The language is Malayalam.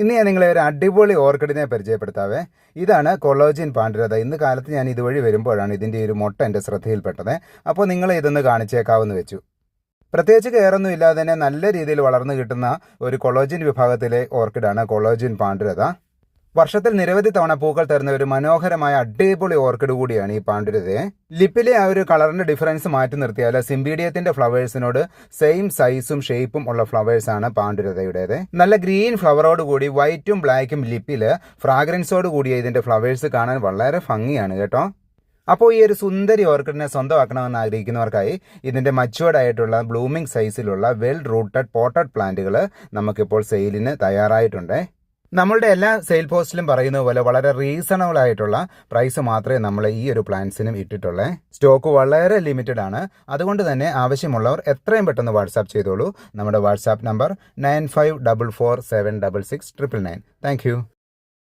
ഇന്ന് ഞാൻ നിങ്ങളെ ഒരു അടിപൊളി ഓർക്കിഡിനെ പരിചയപ്പെടുത്താവേ. ഇതാണ് കൊളോജിൻ പാണ്ഡുരഥ ഇന്ന് കാലത്ത് ഞാൻ ഇതുവഴി വരുമ്പോഴാണ് ഇതിന്റെ ഒരു മുട്ട എന്റെ ശ്രദ്ധയിൽപ്പെട്ടത്. അപ്പോൾ നിങ്ങൾ ഇതൊന്ന് കാണിച്ചേക്കാവെന്ന് വെച്ചു. പ്രത്യേകിച്ച് കെയറൊന്നും ഇല്ലാതെ തന്നെ നല്ല രീതിയിൽ വളർന്നു കിട്ടുന്ന ഒരു കൊളോജിൻ വിഭാഗത്തിലെ ഓർക്കിഡാണ് കൊളോജിൻ പാണ്ഡുരത. വർഷത്തിൽ നിരവധി തവണ പൂക്കൾ തരുന്ന ഒരു മനോഹരമായ അടിപൊളി ഓർക്കിഡ് കൂടിയാണ് ഈ പാണ്ഡുരതയെ ലിപ്പിലെ ആ ഒരു കളറിന്റെ ഡിഫറൻസ് മാറ്റി നിർത്തിയാൽ സിംബീഡിയത്തിന്റെ ഫ്ലവേഴ്സിനോട് സെയിം സൈസും ഷേപ്പും ഉള്ള ഫ്ലവേഴ്സ് ആണ് പാണ്ഡുരതയുടേത്. നല്ല ഗ്രീൻ ഫ്ലവറോട് കൂടി വൈറ്റും ബ്ലാക്കും ലിപ്പിൽ ഫ്രാഗ്രൻസോട് കൂടിയ ഇതിന്റെ ഫ്ലവേഴ്സ് കാണാൻ വളരെ ഭംഗിയാണ് കേട്ടോ. അപ്പോൾ ഈ ഒരു സുന്ദരി ഓർക്കിഡിനെ സ്വന്തമാക്കണമെന്ന് ആഗ്രഹിക്കുന്നവർക്കായി ഇതിന്റെ മച്ചുവേർഡ് ആയിട്ടുള്ള ബ്ലൂമിംഗ് സൈസിലുള്ള വെൽ റൂട്ടഡ് പോട്ടഡ് പ്ലാന്റുകൾ നമുക്കിപ്പോൾ സെയിലിന് തയ്യാറായിട്ടുണ്ട്. നമ്മളുടെ എല്ലാ സെയിൽ പോസ്റ്റിലും പറയുന്ന പോലെ വളരെ റീസണബിൾ ആയിട്ടുള്ള പ്രൈസ് മാത്രമേ നമ്മൾ ഈ ഒരു പ്ലാൻസിനും ഇട്ടിട്ടുള്ളേ. സ്റ്റോക്ക് വളരെ ലിമിറ്റഡ് ആണ്. അതുകൊണ്ട് തന്നെ ആവശ്യമുള്ളവർ എത്രയും പെട്ടെന്ന് വാട്സാപ്പ് ചെയ്തോളൂ. നമ്മുടെ WhatsApp number nine five double four seven double six triple nine thank